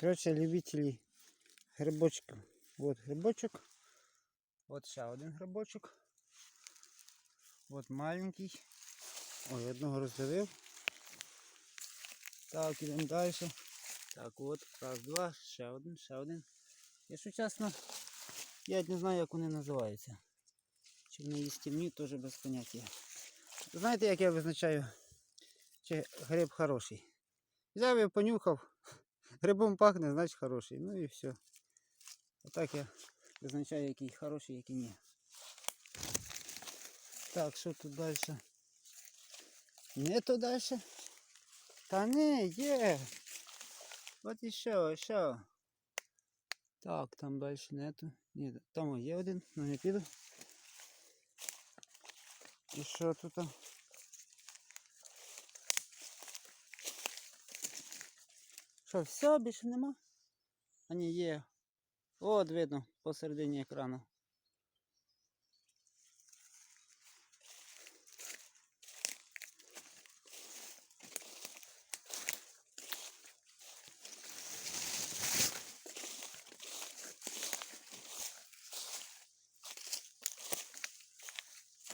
Коротше, любителі грибочків. От грибочок. От ще один грибочок. От маленький. Ой, одного роздавив. Так, ідемо далі. Так, от, раз, два, ще один, ще один. Якщо чесно, я не знаю, як вони називаються. Чи вони їстівні, теж без поняття. Знаєте, як я визначаю, чи гриб хороший? Взяв і понюхав, грибом пахне, значить хороший. Ну і все. Отак я визначаю, який хороший, який ні. Так, що тут далі? Не то далі? Та не, є. От і що, що. Так, там далі нету. Ні, там є один, але не піду. І що тут? Що, все, більше нема? А ні, є. От видно, посередині екрану.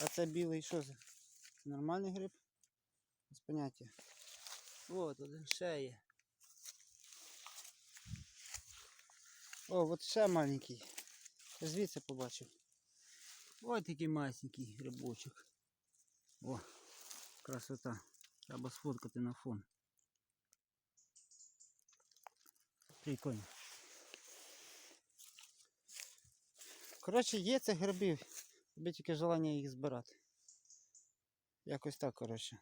А це білий що? Це нормальний гриб? Без поняття. От, один ще є. О, от ще маленький. Звідси побачив. Ось такий масенький грибочок. О, красота. Треба сфоткати на фон. Прикольно. Коротше, є цих грибів. Тобі тільки желання їх збирати. Якось так, коротше.